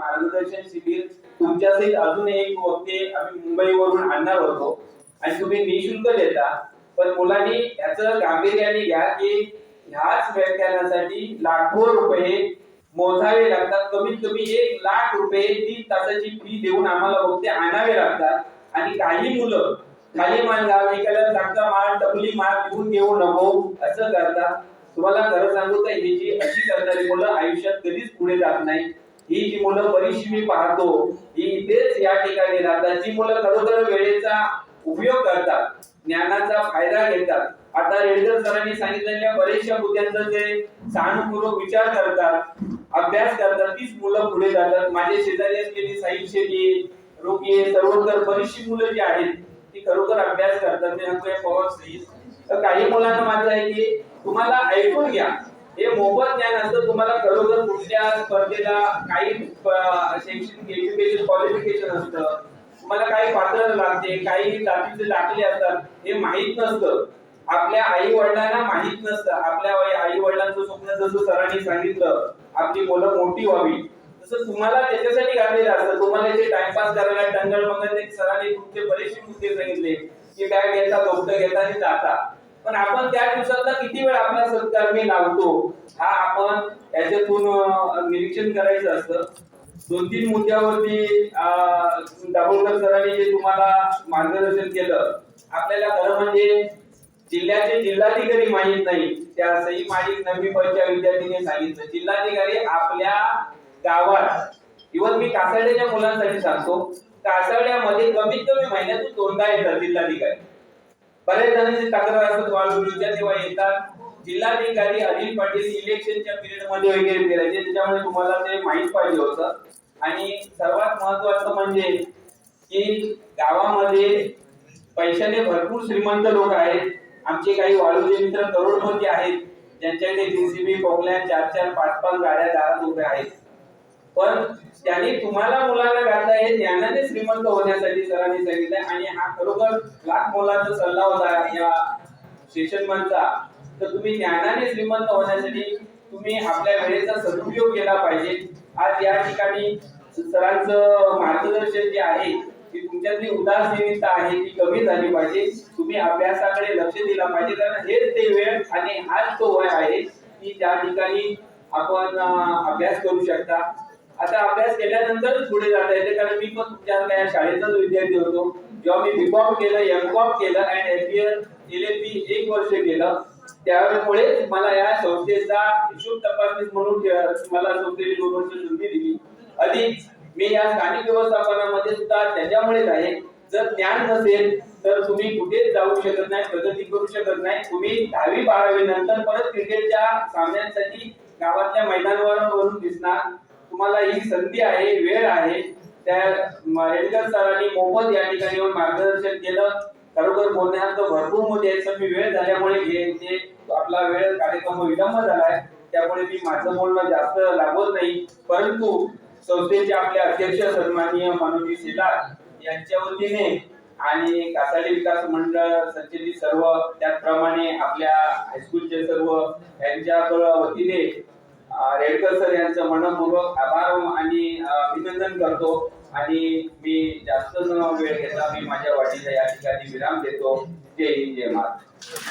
मार्गदर्शन शिबिर तुमच्या सहित अजून एक वक्ते आम्ही मुंबईवरून आणणार होतो. आणि तुम्ही निशुल्क देता. पण मुलांनी याचं गांभीर्याने घ्या की ह्याच व्याख्यानासाठी लाखो रुपये मोजावे लागतात. कमीत कमी एक लाख रुपये तीन तासाची फी देऊन आम्हाला वक्ते आणावे लागतात. आणि काही मुलं खाली मान लावा एखाद्या चांगला माल टपली माल घेऊन घेऊ नको असं करतात. तुम्हाला खरं सांगू तर ही जी अशी करणारी मुलं आयुष्यात कधीच पुढे जात नाही ही जी मुलं बरीचशी मी पाहतो ही इथेच या ठिकाणी राहतात. जी मुलं खरोखर वेळेचा उपयोग करतात ज्ञानाचा फायदा घेतात. आता रेडकर सरांनी सांगितलेल्या बरेचशा मुद्द्यांचा ते सहानुभूतीपूर्वक विचार करतात अभ्यास करतात तीच मुलं पुढे जातात. माझे शेजारी असलेली साहिब शेती रोगी सर्वोत्तर बरीचशी मुलं जी आहेत ती खरोखर अभ्यास करतात. ते पवार तर काही मुलांना माझं आहे की तुम्हाला ऐकून घ्या. हे मोफत ज्ञान असतं. तुम्हाला खरोखर कुठल्या स्पर्धेला काही शैक्षणिक एज्युकेशन क्वालिफिकेशन असतं. तुम्हाला काही पात्र लागते काही जातीचे दाखले असतात. हे माहीत नसतं. आपल्या आई वडिलांना माहीत नसतं. आपल्या आई वडिलांचं स्वप्न जसं सरांनी सांगितलं आपली मुलं मोठी व्हावी. तसं तुम्हाला त्याच्यासाठी घातलेलं असतं. तुम्हाला जे टाइमपास करायला टंगळ मंगळ ते सरांनी तुमचे बरेचसे मुद्दे सांगितले की बॅग घेता दोघं घेता आणि जाता. पण आपण त्या दिवसातला किती वेळ आपला सत्कर्मी लावतो हा आपण याच्यातून निरीक्षण करायचं असतं. दोन तीन मुद्द्यावरती अं, दाभोळकर सरांनी जे तुम्हाला मार्गदर्शन केलं आपल्याला खरं म्हणजे जिल्ह्याचे जिल्हाधिकारी माहीत नाही. त्या सई मालिक नवी परीक्षा विद्यार्थीने सांगितलं. जिल्हाधिकारी आपल्या गावात इव्हन मी कासाड्याच्या मुलांसाठी सांगतो कासाड्यामध्ये कमीत कमी महिन्यातून दोनदा येतात जिल्हाधिकारी. बऱ्याच जणांची तक्रार असतात वाळूच्या तेव्हा येतात. जिल्हाधिकारी अनिल पाटील इलेक्शनच्या पिरियडमध्ये वगैरे फिरायचे त्याच्यामुळे तुम्हाला ते माहीत पाहिजे होतं. आणि सर्वात महत्वाचं म्हणजे की गावामध्ये पैशाने भरपूर श्रीमंत लोक आहेत. आमचे काही वाळूचे मित्र करोडपती आहेत. ज्यांच्याकडे जीसीबी पोकल्या चार चार पाच पाच गाड्या दारात उभ्या आहेत. पण त्यांनी तुम्हाला मुलांना घातलं हे ज्ञानाने श्रीमंत होण्यासाठी सरांनी सांगितलं आणि हा खरोखर लाख मोलाचा सल्ला होता या सेशन मनचा तर तुम्ही ज्ञानाने श्रीमंत होण्यासाठी तुम्ही आपल्या वेळेचा सदुपयोग केला पाहिजे. आज या ठिकाणी सरांचं मार्गदर्शन जे आहे ती तुमच्यातली उदासीनता आहे ती कमी झाली पाहिजे. तुम्ही अभ्यासाकडे लक्ष दिला पाहिजे. कारण हेच ते वेळ आणि हाच तो वय आहे की त्या ठिकाणी आपण अभ्यास करू शकता. आता अभ्यास केल्यानंतरच पुढे जाता येते कारण मी पण तुमच्या शाळेचाच विद्यार्थी होतो. जेव्हा मी बीकॉम केलं एम कॉम केलं अँड एल पी एक वर्ष केलं. त्यामुळे मला या संस्थेचा हिशोब तपासणी म्हणून मला संस्थेने दोन वर्ष संधी दिली. अधिक मी या स्थानिक व्यवस्थापनामध्ये सुद्धा त्याच्यामुळेच आहे. जर ज्ञान नसेल तर तुम्ही कुठेच जाऊ शकत नाही प्रगती करू शकत नाही. तुम्ही दहावी बारावी नंतर परत क्रिकेटच्या सामन्यांसाठी गावातल्या मैदानावर वरून दिसणार. तुम्हाला ही संधी आहे वेळ आहे त्या म- रेडकर सरांनी मोफत या ठिकाणी येऊन मार्गदर्शन केलं. खरोखर बोलण्यात भरपूर मुद्दे आहेत मी वेळ झाल्यामुळे हे जे आपला वेळ कार्यक्रम विलंब झालाय त्यामुळे मी माझं बोलणं जास्त लागत नाही. परंतु संस्थेचे आपले अध्यक्ष सन्माननीय मनोजी शेलार यांच्या वतीने आणि कासाडी विकास मंडळ संचलित सर्व त्याचप्रमाणे आपल्या हायस्कूलचे सर्व यांच्या वतीने रेडकर सर यांचं मनपूर्वक आभार आणि अभिनंदन करतो. आणि मी जास्त न वेळ घेता मी माझ्या वाटीला या ठिकाणी विराम देतो जय हिंद जय महाराज